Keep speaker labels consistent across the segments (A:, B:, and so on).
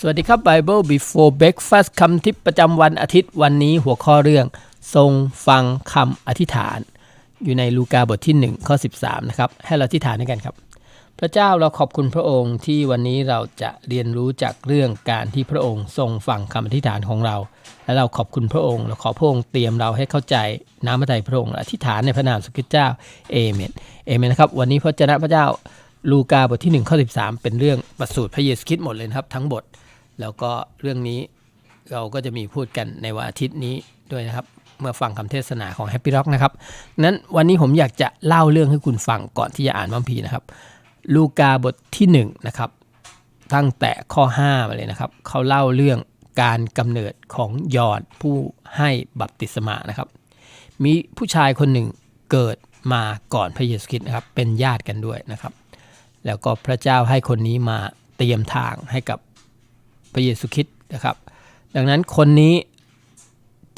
A: สวัสดีครับ Bible Before Breakfast คำทิปประจำวันอาทิตย์วันนี้หัวข้อเรื่อง ทรงฟังคำอธิษฐาน อยู่ในลูกาบทที่ 1 ข้อ 13 นะครับ ให้เราอธิษฐานด้วยกันครับ พระเจ้าเราขอบคุณพระองค์ที่วันนี้เราจะเรียนรู้จากเรื่องการที่พระองค์ทรงฟังคำอธิษฐานของเรา และเราขอบคุณพระองค์ เราขอพระองค์เตรียมเราให้เข้าใจน้ำพระทัยพระองค์และอธิษฐานในพระนามสุขิตเจ้าเอเมนเอเมนนะครับวันนี้พระเจ้าพระเจ้าลูกาบทที่1ข้อ13 เป็นเรื่องประสูติพระเยซูคริสต์หมดเลยนะครับทั้งบท แล้วก็เรื่องนี้เราก็จะมีพูดกันในวันอาทิตย์นี้ด้วยนะครับ เมื่อฟังคำเทศนาของ Happy Rock นะครับนั้นวันนี้ผมอยากจะเล่าเรื่องให้คุณฟังก่อนที่จะอ่านมัมพีนะครับ ลูกาบทที่1นะครับตั้งแต่ข้อ5มาเลยนะครับ เขาเล่าเรื่องการกำเนิดของยอดผู้ให้บัพติศมานะครับ มีผู้ชายคนหนึ่งเกิดมาก่อนพระเยซูคริสต์นะครับ เป็นญาติกันด้วยนะครับ แล้วก็พระเจ้าให้คนนี้มาเตรียมทางให้กับ ระเยซูคริสต์นะครับ ดังนั้นคนนี้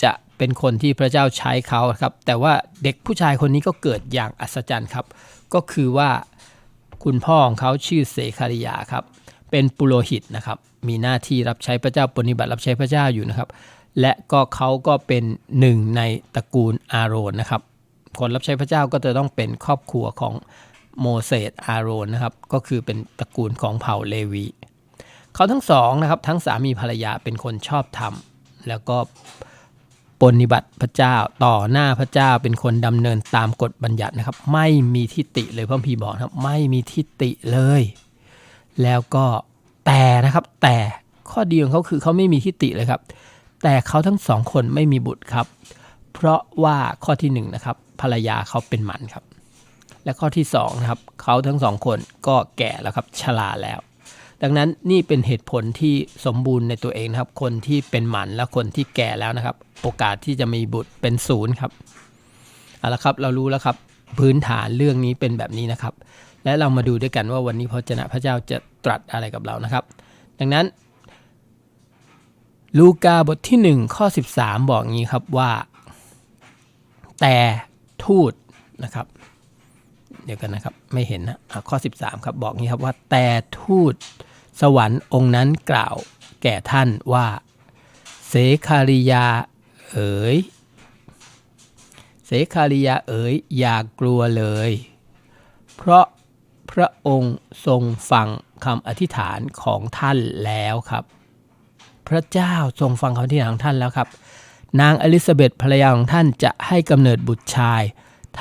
A: จะเป็นคนที่พระเจ้าใช้เขาครับ แต่ว่าเด็กผู้ชายคนนี้ก็เกิดอย่างอัศจรรย์ครับ ก็คือว่าคุณพ่อของเขาชื่อเสคาริยาครับ เป็นปุโรหิตนะครับ มีหน้าที่รับใช้พระเจ้าปฏิบัติรับใช้พระเจ้าอยู่นะครับ และก็เขาก็เป็นหนึ่งในตระกูลอาโรนนะครับ คนรับใช้พระเจ้าก็จะต้องเป็นครอบครัวของโมเสสอาโรนนะครับ ก็คือเป็นตระกูลของเผ่าเลวี เขาทั้งสองนะครับทั้งสามีภรรยาเป็นคนชอบธรรม แล้วก็ปฏิบัติพระเจ้าต่อหน้าพระเจ้าเป็นคนดำเนินตามกฎบัญญัตินะครับ ไม่มีทิฏฐิเลยพระพีบอกนะครับ ไม่มีทิฏฐิเลย แล้วก็แต่นะครับ แต่ข้อดีของเขาคือเขาไม่มีทิฏฐิเลยครับ แต่เขาทั้งสองคนไม่มีบุตรครับ เพราะว่าข้อที่หนึ่งนะครับภรรยาเขาเป็นหมันครับ และข้อที่สองนะครับเขาทั้งสองคนก็แก่แล้วครับชราแล้ว ดังนั้นนี่เป็นเหตุผลที่สมบูรณ์ในตัวเองนะครับ คนที่เป็นหมันและคนที่แก่แล้วนะครับ โอกาสที่จะมีบุตรเป็นศูนย์ครับเอาละครับเรารู้แล้วครับพื้นฐานเรื่องนี้เป็นแบบนี้นะครับ และเรามาดูด้วยกันว่าวันนี้พระเจ้าพระเจ้าจะตรัสอะไรกับเรานะครับ ดังนั้น ลูกาบทที่ 1 ข้อ 13 บอกงี้ครับว่า แต่ทูตนะครับ เดี๋ยวกันนะครับ ไม่เห็นนะอะข้อ 13 ครับบอกงี้ครับว่าแต่ทูต สวรรค์องค์นั้นกล่าวแก่ท่านว่า เสคาริยาเอ๋ย เสคาริยาเอ๋ยอย่ากลัวเลย เพราะพระองค์ทรงฟังคำอธิษฐานของท่านแล้วครับ พระเจ้าทรงฟังคำอธิษฐานของท่านแล้วครับ นางอลิซาเบธภรรยาของท่านจะให้กำเนิดบุตรชาย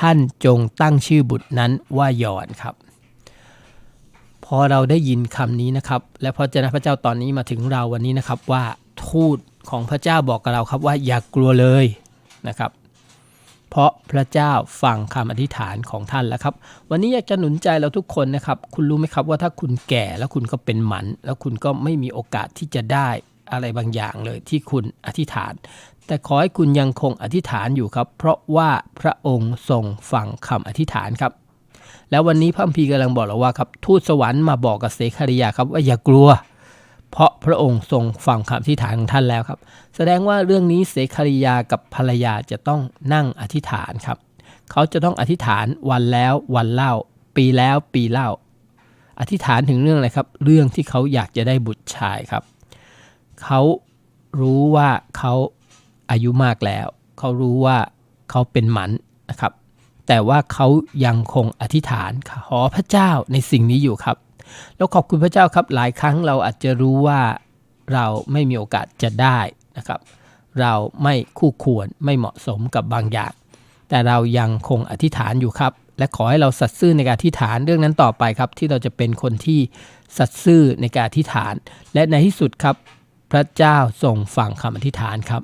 A: ท่านจงตั้งชื่อบุตรนั้นว่าหยอนครับ พอเราได้ยินคำนี้นะครับ และพระเจ้าพระเจ้าตอนนี้มาถึงเราวันนี้นะครับว่าทูตของพระเจ้าบอกกับเราครับว่าอย่ากกลัวเลยนะครับ เพราะพระเจ้าฟังคำอธิษฐานของท่านแล้วครับ วันนี้อยากจะหนุนใจเราทุกคนนะครับ คุณรู้ไหมครับว่าถ้าคุณแก่แล้วคุณก็เป็นหมัน แล้วคุณก็ไม่มีโอกาสที่จะได้อะไรบางอย่างเลยที่คุณอธิษฐาน แต่ขอให้คุณยังคงอธิษฐานอยู่ครับ เพราะว่าพระองค์ทรงฟังคำอธิษฐานครับ แล้ววันนี้พระคัมภีร์กำลังบอกเราว่าครับทูตสวรรค์มาบอกกับเสคาริยาครับว่าอย่ากลัว เพราะพระองค์ทรงฟังคำอธิษฐานของท่านแล้วครับ แสดงว่าเรื่องนี้เสคาริยากับภรรยาจะต้องนั่งอธิษฐานครับ เขาจะต้องอธิษฐานวันแล้ววันเล่า ปีแล้วปีเล่า อธิษฐานถึงเรื่องอะไรครับ เรื่องที่เขาอยากจะได้บุตรชายครับ เขารู้ว่าเขาอายุมากแล้ว เขารู้ว่าเขาเป็นหมันนะครับ แต่ว่าเขายังคงอธิษฐานขอพระเจ้าในสิ่งนี้อยู่ครับ แล้วขอบคุณพระเจ้าครับ หลายครั้งเราอาจจะรู้ว่าเราไม่มีโอกาสจะได้นะครับ เราไม่คู่ควรไม่เหมาะสมกับบางอย่าง แต่เรายังคงอธิษฐานอยู่ครับ และขอให้เราสัตย์ซื่อในการอธิษฐานเรื่องนั้นต่อไปครับ ที่เราจะเป็นคนที่สัตย์ซื่อในการอธิษฐาน และในที่สุดครับ พระเจ้าทรงฟังคำอธิษฐานครับ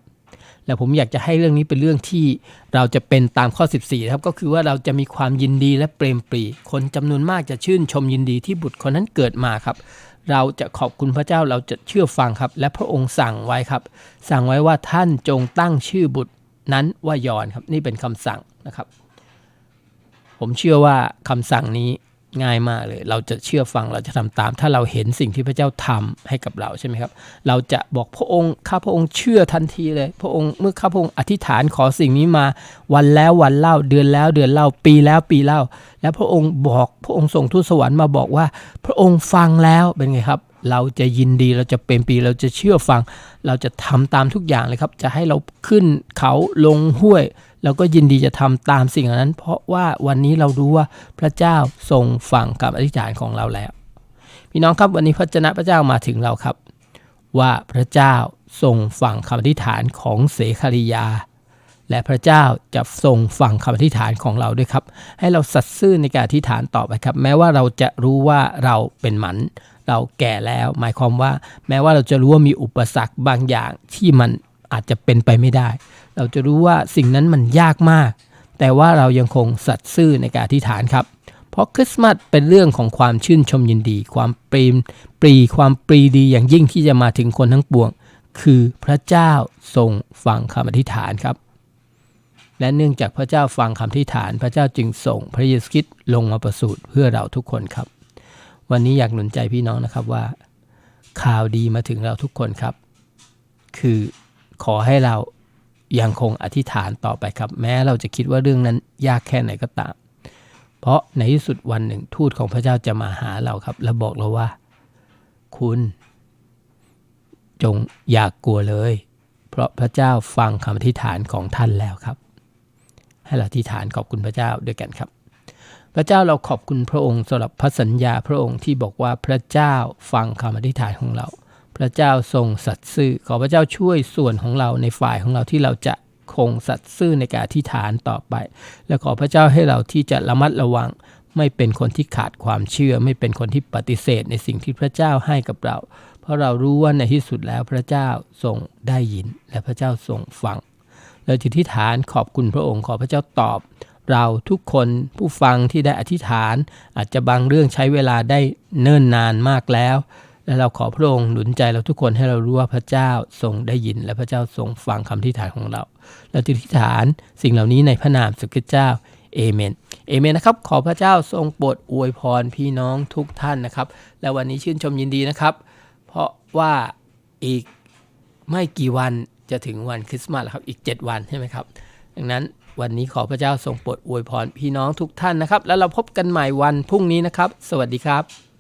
A: และผมอยากจะให้เรื่องนี้เป็นเรื่องที่เราจะเป็นตามข้อ 14ครับก็คือว่าเราจะมีความยินดีและเปรมปรี คนจำนวนมากจะชื่นชมยินดีที่บุตรคนนั้นเกิดมาครับ เราจะขอบคุณพระเจ้าเราจะเชื่อฟังครับ และพระองค์สั่งไว้ครับ สั่งไว้ว่าท่านจงตั้งชื่อบุตรนั้นว่ายอนครับ นี่เป็นคำสั่งนะครับ ผมเชื่อว่าคำสั่งนี้ ง่ายมากเลย เราจะเชื่อฟังเราจะทำตาม ถ้าเราเห็นสิ่งที่พระเจ้าทำให้กับเราใช่ไหมครับ เราจะบอกพระองค์ข้าพระองค์เชื่อทันทีเลย พระองค์เมื่อข้าพระองค์อธิษฐานขอสิ่งนี้มาวันแล้ววันเล่าเดือนแล้วเดือนเล่าปีแล้วปีเล่า แล้วพระองค์บอกพระองค์ส่งทูตสวรรค์มาบอกว่า พระองค์ฟังแล้วเป็นไงครับ เราจะยินดีเราจะเป็นปีเราจะเชื่อฟัง เราจะทำตามทุกอย่างเลยครับ จะให้เราขึ้นเขาลงห้วย เราก็ยินดีจะทำตามสิ่งนั้น เพราะว่าวันนี้เรารู้ว่าพระเจ้าทรงฟังกับอธิษฐานของเราแล้ว พี่น้องครับวันนี้พระเจ้าพระเจ้ามาถึงเราครับ ว่าพระเจ้าทรงฟังคำอธิษฐานของเสคาริยา และพระเจ้าจะทรงฟังคำอธิษฐานของเราด้วยครับ ให้เราสัตย์ซื่อในการอธิษฐานต่อไปครับ แม้ว่าเราจะรู้ว่าเราเป็นหมันเราแก่แล้ว หมายความว่า แม้ว่าเราจะรู้ว่ามีอุปสรรคบางอย่างที่มันอาจจะเป็นไปไม่ได้ เราจะรู้ว่าสิ่งนั้นมันยากมาก แต่ว่าเรายังคงสัตย์ซื่อในการอธิษฐานครับ เพราะคริสต์มาสเป็นเรื่องของความชื่นชมยินดี ความปรีมปรีความปรีดีอย่างยิ่งที่จะมาถึงคนทั้งปวง คือพระเจ้าทรงฟังคำอธิษฐานครับ และเนื่องจากพระเจ้าฟังคำอธิษฐาน พระเจ้าจึงส่งพระเยซูคริสต์ลงมาประสูติเพื่อเราทุกคนครับ วันนี้อยากหนุนใจพี่น้องนะครับว่า ข่าวดีมาถึงเราทุกคนครับ คือขอให้เรา ยังคงอธิษฐานต่อไปครับ แม้เราจะคิดว่าเรื่องนั้นยากแค่ไหนก็ตาม เพราะในที่สุดวันหนึ่งทูตของพระเจ้าจะมาหาเราครับ และบอกเราว่า คุณจงอย่ากกลัวเลย เพราะพระเจ้าฟังคำอธิษฐานของท่านแล้วครับ ให้เราอธิษฐานขอบคุณพระเจ้าด้วยกันครับ พระเจ้าเราขอบคุณพระองค์สำหรับพระสัญญาพระองค์ที่บอกว่าพระเจ้าฟังคำอธิษฐานของเรา พระเจ้าทรงสัตย์ซื่อ ขอพระเจ้าช่วยส่วนของเราในฝ่ายของเราที่เราจะคงสัตย์ซื่อในการอธิษฐานต่อไป และขอพระเจ้าให้เราที่จะระมัดระวัง ไม่เป็นคนที่ขาดความเชื่อ ไม่เป็นคนที่ปฏิเสธในสิ่งที่พระเจ้าให้กับเรา เพราะเรารู้ว่าในที่สุดแล้วพระเจ้าทรงได้ยิน และพระเจ้าทรงฟังเราจะอธิษฐานขอบคุณพระองค์ขอพระเจ้าตอบ เราทุกคนผู้ฟังที่ได้อธิษฐาน อาจจะบางเรื่องใช้เวลาได้เนิ่นนานมากแล้ว และเราขอพระองค์หนุนใจเราทุกคนให้เรารู้ว่าพระเจ้าทรงได้ยิน และพระเจ้าทรงฟังคำอธิษฐานของเรา เราจะอธิฐานสิ่งเหล่านี้ในพระนามสุขเจ้าเอเมน เอเมนนะครับ ขอพระเจ้าทรงโปรดอวยพรพี่น้องทุกท่านนะครับ และวันนี้ชื่นชมยินดีนะครับ เพราะว่าอีกไม่กี่วันจะถึงวันคริสต์มาสแล้วครับ อีก 7 วันใช่ไหมครับ ดังนั้นวันนี้ขอพระเจ้าทรงโปรดอวยพรพี่น้องทุกท่านนะครับ แล้วเราพบกันใหม่วันพรุ่งนี้นะครับ สวัสดีครับ